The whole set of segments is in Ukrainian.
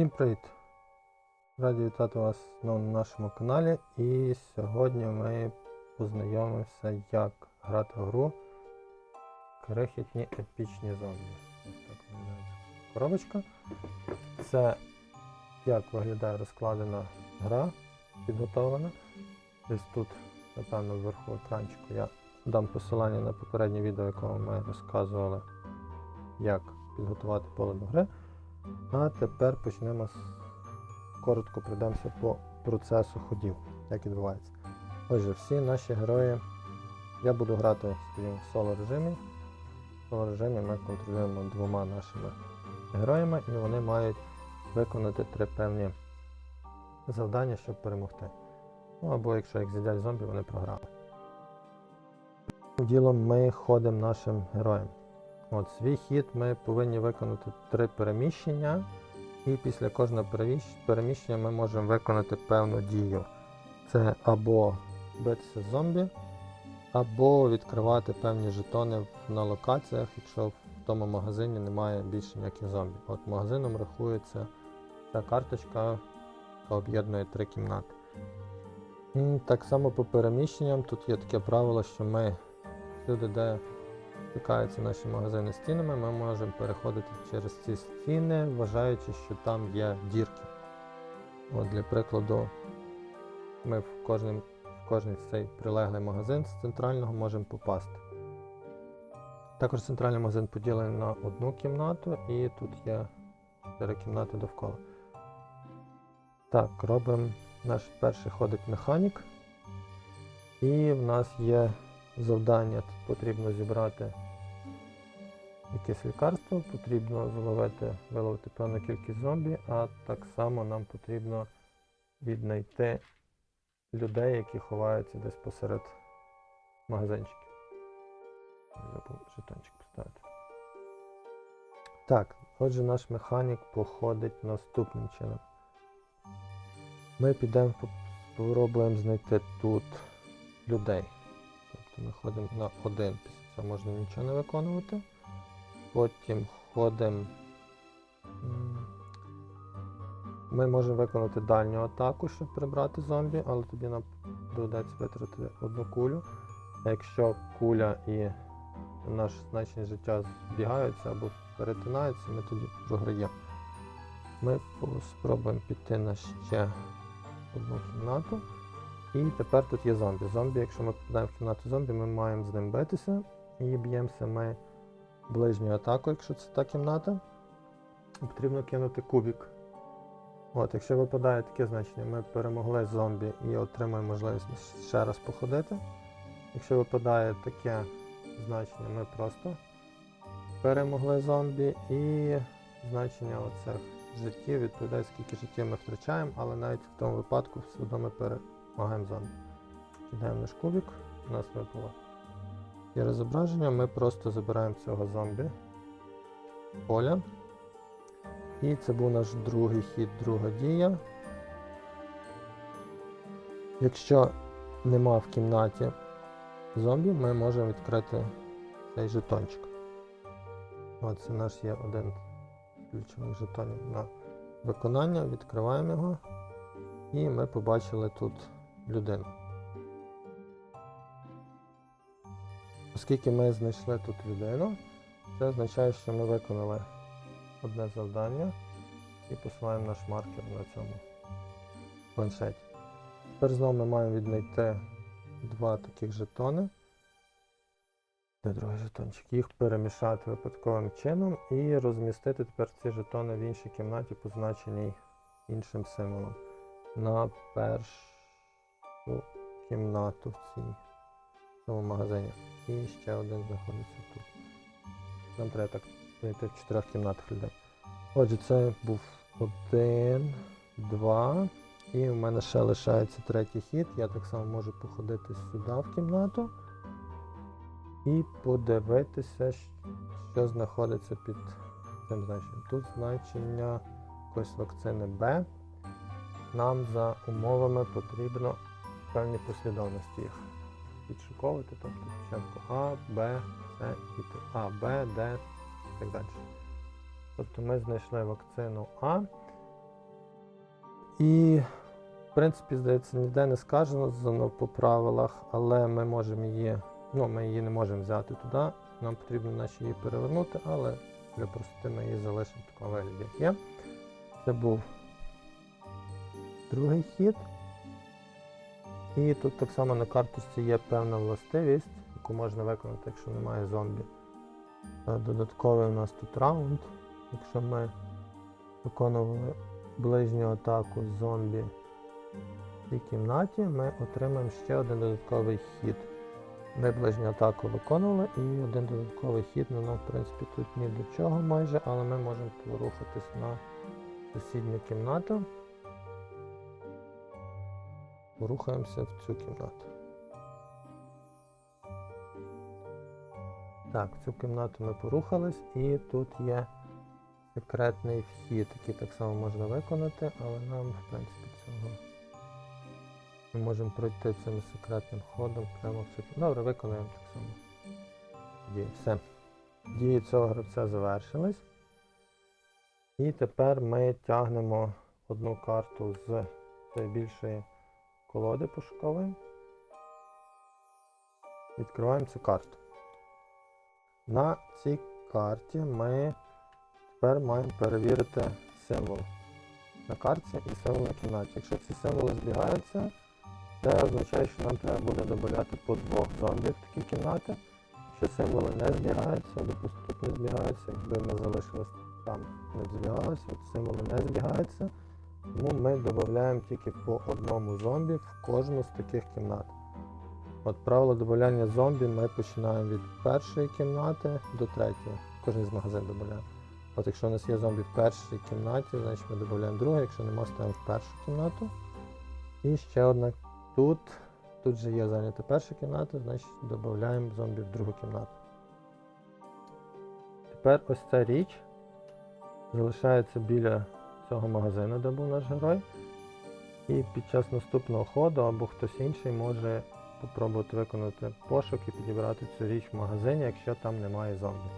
Всім привіт! Раді вітати вас на нашому каналі. І сьогодні ми познайомимося, як грати в гру крихітні епічні зомбі. Ось так виглядає коробочка. Це як виглядає розкладена гра, підготовлена. Десь тут, напевно, вверху екранчику я дам посилання на попереднє відео, в якому ми розказували, як підготувати поле до гри. А тепер почнемо з коротко пройдемося по процесу ходів, як відбувається. Отже, всі наші герої. Я буду грати в соло режимі. В соло режимі ми контролюємо двома нашими героями і вони мають виконати три певні завдання, щоб перемогти. Ну або якщо їх з'їдять зомбі, вони програли. Ділом ми ходимо нашим героям. От, свій хід ми повинні виконати три переміщення, і після кожного переміщення ми можемо виконати певну дію. Це або битися зомбі, або відкривати певні жетони на локаціях, якщо в тому магазині немає більше ніяких зомбі. От магазином рахується ця карточка, яка об'єднує три кімнати. Так само по переміщенням тут є таке правило, що ми всюди, де стикаються наші магазини стінами, ми можемо переходити через ці стіни, вважаючи, що там є дірки. От Для прикладу, ми в кожний, в кожний цей прилеглий магазин з центрального можемо попасти. Також центральний магазин поділений на одну кімнату і тут є 4 кімнати довкола. Так, робимо наш перший ходить механік. І в нас є завдання. Тут потрібно зібрати якесь лікарство, потрібно зловити, виловити певну кількість зомбі, а так само нам потрібно віднайти людей, які ховаються десь посеред магазинчиків. Забув жетончик поставити. Так, отже, наш механік походить наступним чином. Ми підемо, спробуємо знайти тут людей. Тобто ми ходимо на один, після цього можна нічого не виконувати. Потім ходимо. Ми можемо виконати дальню атаку, щоб прибрати зомбі, але тоді нам доведеться витратити одну кулю. А якщо куля і наше значення життя збігаються або перетинаються, ми тоді програємо. Ми спробуємо піти на ще одну кімнату. І тепер тут є зомбі. Зомбі, якщо ми попадаємо в кімнату зомбі, ми маємо з ним битися і б'ємося ми ближню атаку, якщо це та кімната. Потрібно кинути кубик. От, якщо випадає таке значення, ми перемогли зомбі і отримаємо можливість ще раз походити. Якщо випадає таке значення, ми просто перемогли зомбі і значення оцих життів відповідає, скільки життів ми втрачаємо, але навіть в тому випадку все одно ми перемагаємо зомбі. Кидаємо наш кубик, у нас випало є зображення, ми просто забираємо цього зомбі поля. І це був наш другий хід, друга дія. Якщо нема в кімнаті зомбі, ми можемо відкрити цей жетончик. От це наш є один з ключових жетонів на виконання. Відкриваємо його. І ми побачили тут людину. Оскільки ми знайшли тут людину, це означає, що ми виконали одне завдання і посилаємо наш маркер на цьому планшеті. Тепер знову ми маємо віднайти два таких жетони. Де другий жетончик? Їх перемішати випадковим чином і розмістити тепер ці жетони в іншій кімнаті, позначеній іншим символом. На першу кімнату в цій цьому магазині. І ще один знаходиться тут. Нам треба так знайти в чотирьох кімнатах людей. Отже, це був один, два. І в мене ще лишається третій хід. Я так само можу походити сюди в кімнату і подивитися, що знаходиться під цим значенням. Тут значення якоїсь вакцини Б. Нам за умовами потрібно певні послідовності їх підшуковувати, тобто спочатку А, Б, С і Т. А, Б, Д і так далі. Тобто ми знайшли вакцину А, І, в принципі, здається, ніде не сказано зано по правилах, але ми можемо її, ну, ми її не можемо взяти туди. Нам потрібно наче її перевернути, але для простоти ми її залишимо в такому вигляді, як є. Це був другий хід. І тут так само на карточці є певна властивість, яку можна виконати, якщо немає зомбі. Е, Додатковий у нас тут раунд. Якщо ми виконували ближню атаку з зомбі в цій кімнаті, ми отримаємо ще один додатковий хід. Ми ближню атаку виконували і один додатковий хід, ну нам в принципі тут ні до чого майже, але ми можемо порухатись на сусідню кімнату. Порухаємося в цю кімнату. Так, в цю кімнату ми порухались і тут є секретний вхід, який так само можна виконати, але нам, в принципі, цього ми можемо пройти цим секретним ходом прямо в цю кімнату. Добре, виконуємо так само. Дії. Все. Дії цього гравця завершились. І тепер ми тягнемо одну карту з більшої колоди пошукової. Відкриваємо цю карту. На цій карті ми тепер маємо перевірити символ на карті і символ на кімнаті. Якщо ці символи збігаються, це означає, що нам треба буде додати по двох зомбі в такі кімнати. Якщо символи не збігаються, допустимо, тут не збігаються, якби ми залишились там, не збігалися, символи не збігаються, тому ми додаємо тільки по одному зомбі в кожну з таких кімнат. От правило додавання зомбі ми починаємо від першої кімнати до третьої. Кожен з магазин додаємо. От якщо у нас є зомбі в першій кімнаті, значить ми додаємо другу, якщо нема, ставимо в першу кімнату. І ще одна тут. Тут же є зайнята перша кімната, значить додаємо зомбі в другу кімнату. Тепер ось ця річ залишається біля цього магазину, де був наш герой. І під час наступного ходу або хтось інший може попробувати виконати пошук і підібрати цю річ в магазині, якщо там немає зомбі.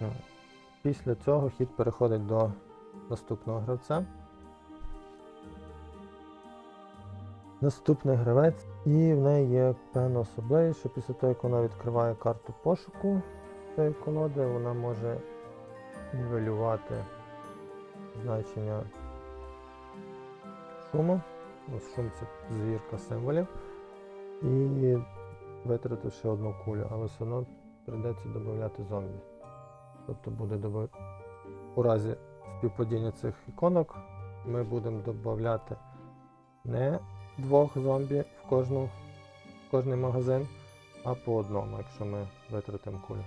Ну, Після цього хід переходить до наступного гравця. Наступний гравець, і в неї є певна особливість, що після того, як вона відкриває карту пошуку цієї колоди, вона може нівелювати значення шуму. Ось шум це звірка символів. І витративши одну кулю, але все одно прийдеться додати зомбі. Тобто буде доба- у разі співпадіння цих іконок ми будемо додати не двох зомбі в, кожну, в кожний магазин, а по одному, якщо ми витратимо кулю.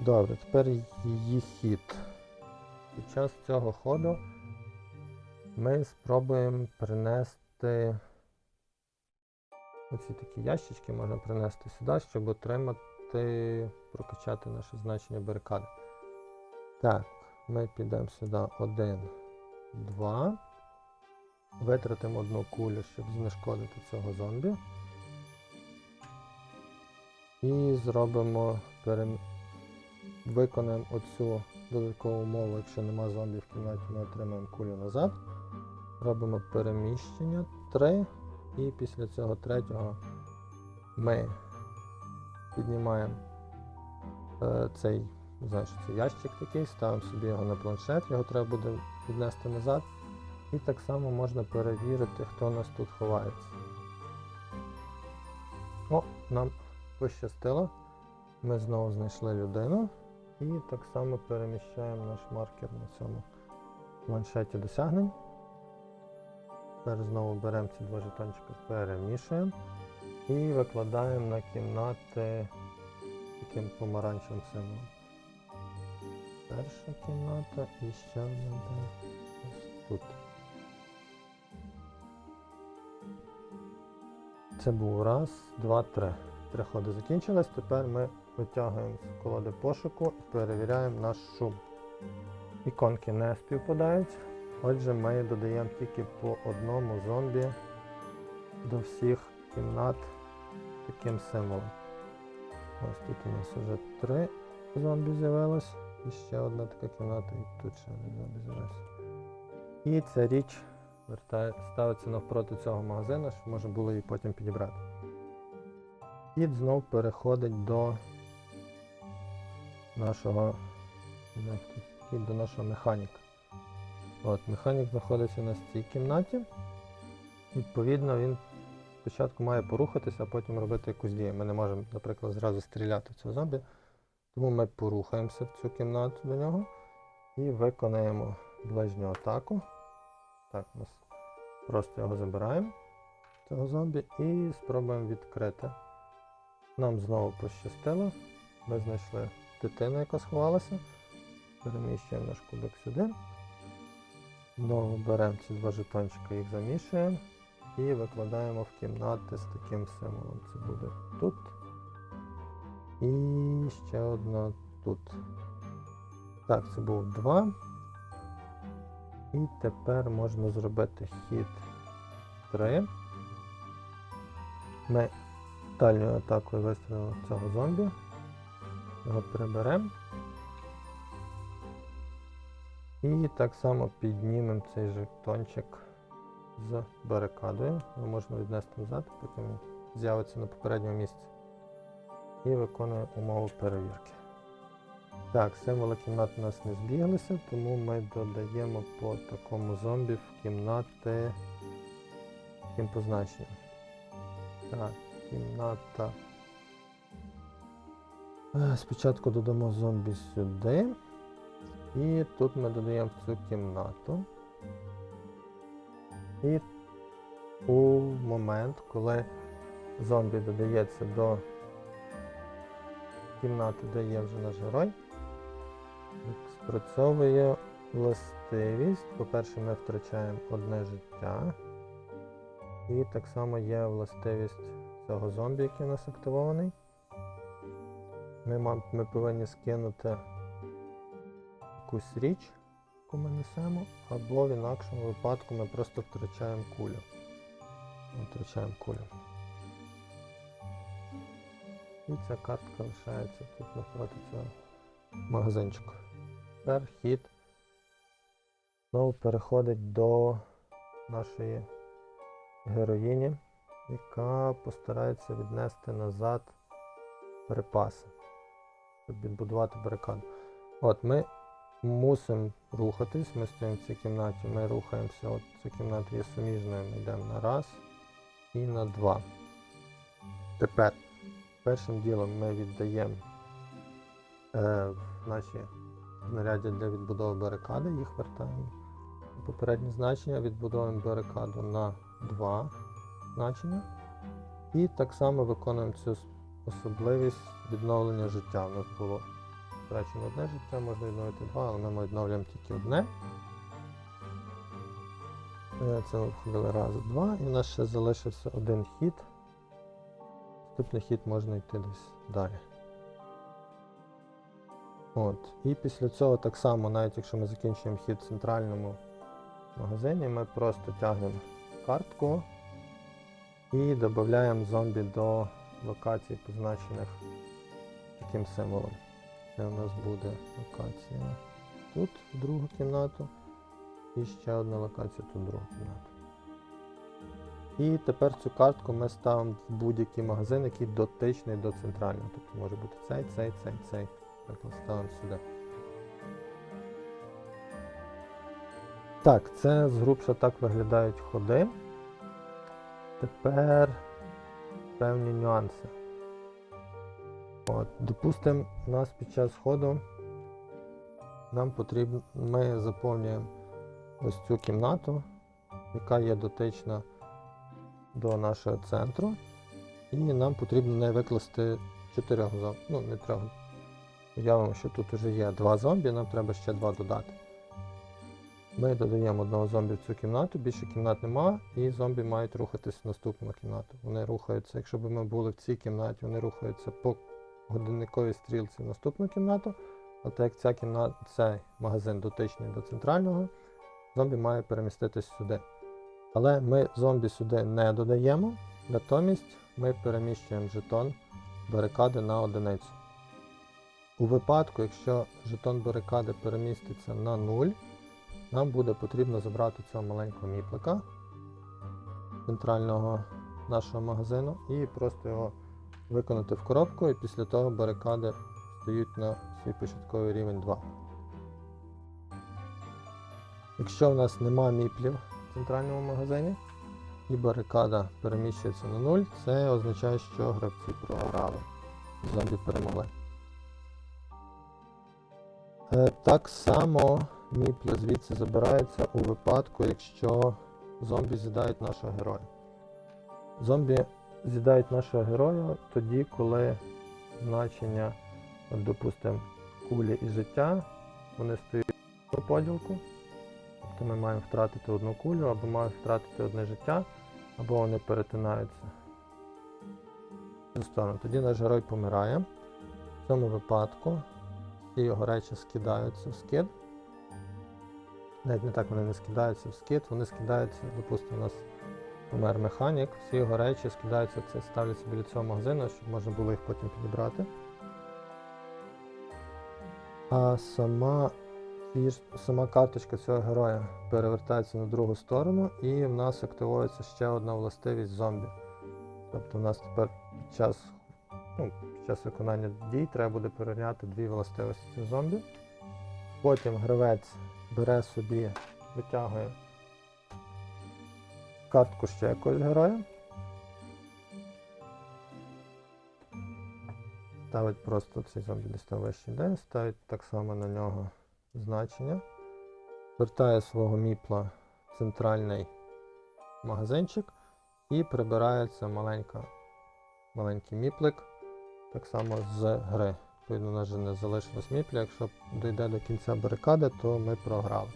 Добре, тепер її хід. Під час цього ходу ми спробуємо принести оці такі ящички можна принести сюди, щоб отримати, прокачати наше значення барикади. Так, ми підемо сюди один, два. Витратимо одну кулю, щоб знешкодити цього зомбі. І зробимо перем... виконаємо оцю додаткову умову, якщо нема зомбі в кімнаті, ми отримаємо кулю назад. Робимо переміщення 3. І після цього третього ми піднімаємо е, цей, знаю, що ящик такий, ставимо собі його на планшет, його треба буде віднести назад. І так само можна перевірити, хто у нас тут ховається. О, нам пощастило. Ми знову знайшли людину. І так само переміщаємо наш маркер на цьому планшеті досягнень. Тепер знову беремо ці два жетончики, перемішуємо і викладаємо на кімнати таким помаранчевим символом. Перша кімната і ще одна ось тут. Це був раз, два, три. Три ходи закінчились. Тепер ми витягуємо з колоди пошуку і перевіряємо наш шум. Іконки не співпадають. Отже, ми додаємо тільки по одному зомбі до всіх кімнат таким символом. Ось тут у нас вже три зомбі з'явилось. І ще одна така кімната, і тут ще один зомбі з'явився. І ця річ вертає, ставиться навпроти цього магазину, щоб можна було її потім підібрати. Кіт знов переходить до нашого, такий, до нашого механіка. От, механік знаходиться на цій кімнаті. Відповідно, він спочатку має порухатися, а потім робити якусь дію. Ми не можемо, наприклад, зразу стріляти в цього зомбі. Тому ми порухаємося в цю кімнату до нього і виконаємо ближню атаку. Так, ми просто його забираємо, цього зомбі, і спробуємо відкрити. Нам знову пощастило. Ми знайшли дитину, яка сховалася. Переміщуємо наш кубик сюди. Знову беремо ці два жетончика, їх замішуємо і викладаємо в кімнати з таким символом. Це буде тут. І ще одна тут. Так, це був 2. І тепер можна зробити хід 3. Ми дальньою атакою вистрілимо цього зомбі. Його приберемо. І так само піднімемо цей жетончик з барикадою. Його можна віднести назад, потім він з'явиться на попередньому місці. І виконує умову перевірки. Так, символи кімнат у нас не збіглися, тому ми додаємо по такому зомбі в кімнати таким позначенням. Так, кімната. Е, Спочатку додамо зомбі сюди. І тут ми додаємо цю кімнату. І у момент, коли зомбі додається до кімнати, де є вже наш герой, спрацьовує властивість. По-перше, ми втрачаємо одне життя. І так само є властивість цього зомбі, який у нас активований. Ми, ми повинні скинути якусь річ, яку ми несемо, або в інакшому випадку ми просто втрачаємо кулю. Втрачаємо кулю. І ця картка лишається тут навпроти цього магазинчику. Тепер хід знову переходить до нашої героїні, яка постарається віднести назад припаси, щоб відбудувати барикаду. От ми мусимо рухатись, ми стоїмо в цій кімнаті, ми рухаємося, от ця кімната є суміжною, ми йдемо на раз і на два. Тепер першим ділом ми віддаємо е, наші знаряддя для відбудови барикади, їх вертаємо попереднє значення, відбудовуємо барикаду на два значення. І так само виконуємо цю особливість відновлення життя. У нас було втрачено одне життя, можна відновити два, але ми відновлюємо тільки одне. Е, Це ми входили раз, два, і у нас ще залишився один хід. Наступний хід можна йти десь далі. От. І після цього так само, навіть якщо ми закінчуємо хід в центральному магазині, ми просто тягнемо картку і додаємо зомбі до локацій, позначених таким символом. Це у нас буде локація тут, в другу кімнату, і ще одна локація тут, в другу кімнату. І тепер цю картку ми ставимо в будь-який магазин, який дотичний до центрального. Тобто може бути цей, цей, цей, цей. Наприклад, ставимо сюди. Так, це згрубша так виглядають ходи. Тепер певні нюанси. От, допустимо, у нас під час ходу нам потрібно, ми заповнюємо ось цю кімнату, яка є дотична до нашого центру. І нам потрібно не викласти чотирьох зомбі. Ну, не трьох. Уявимо, що тут вже є два зомбі, нам треба ще два додати. Ми додаємо одного зомбі в цю кімнату, більше кімнат нема, і зомбі мають рухатись в наступну кімнату. Вони рухаються, якщо б ми були в цій кімнаті, вони рухаються по годинниковій стрілці в наступну кімнату. А так як ця кімната, цей магазин дотичний до центрального, зомбі має переміститись сюди. Але ми зомбі сюди не додаємо, натомість ми переміщуємо жетон барикади на одиницю. У випадку, якщо жетон барикади переміститься на 0, нам буде потрібно забрати цього маленького міплика центрального нашого магазину і просто його виконати в коробку, і після того барикади стають на свій початковий рівень 2. Якщо в нас нема міплів в центральному магазині і барикада переміщується на 0, це означає, що гравці програли. Зомбі перемогли. Е, Так само міплі звідси забираються у випадку, якщо зомбі з'їдають нашого героя. Зомбі з'їдають нашого героя тоді, коли значення, допустимо, кулі і життя, вони стають по поділку. Тобто ми маємо втратити одну кулю, або маємо втратити одне життя, або вони перетинаються. Тоді наш герой помирає. В цьому випадку всі його речі скидаються в скид. Навіть не так вони не скидаються в скид, вони скидаються, допустимо, у нас помер механік, всі його речі скидаються, це ставляться біля цього магазину, щоб можна було їх потім підібрати. А сама, сама карточка цього героя перевертається на другу сторону, і в нас активується ще одна властивість зомбі. Тобто в нас тепер під час, ну, під час виконання дій треба буде перевіряти дві властивості зомбі. Потім гравець бере собі, витягує картку ще якогось героя. Ставить просто цей зомбі десь там вищий день, ставить так само на нього значення. Вертає свого міпла в центральний магазинчик і прибирається маленька, маленький міплик, так само з гри. Відповідно, у нас вже не залишилось міпля. Якщо дійде до кінця барикади, то ми програли.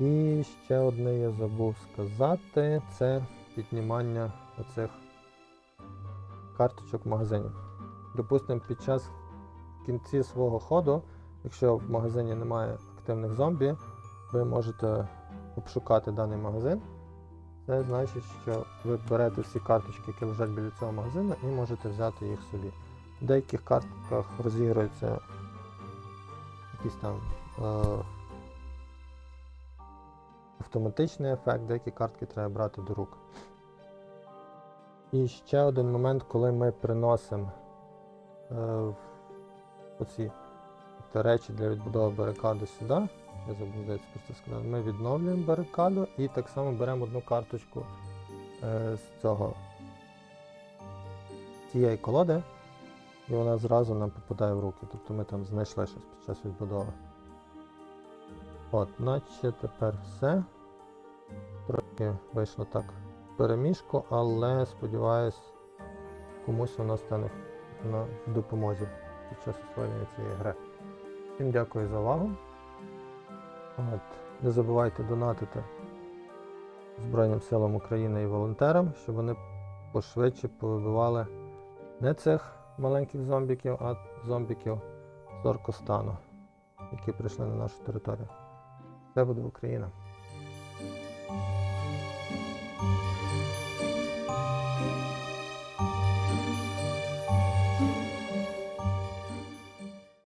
І ще одне я забув сказати, це піднімання оцих карточок в магазині. Допустимо, під час кінці свого ходу, якщо в магазині немає активних зомбі, ви можете обшукати даний магазин. Це значить, що ви берете всі карточки, які лежать біля цього магазину, і можете взяти їх собі. В деяких картках розігрується якийсь там е, автоматичний ефект, деякі картки треба брати до рук. І ще один момент, коли ми приносимо е, оці речі для відбудови барикади сюди. Я забув здається, просто сказати. Ми відновлюємо барикаду і так само беремо одну карточку е, з цього цієї колоди, і вона зразу нам попадає в руки. Тобто ми там знайшли щось під час відбудови. От, наче тепер все. Трохи вийшло так в переміжку, але сподіваюсь, комусь воно стане на допомозі під час освоєння цієї гри. Всім дякую за увагу. От, не забувайте донатити Збройним силам України і волонтерам, щоб вони пошвидше повибивали не цих маленьких зомбіків, а зомбіків з Оркостану, які прийшли на нашу територію. Це буде Україна.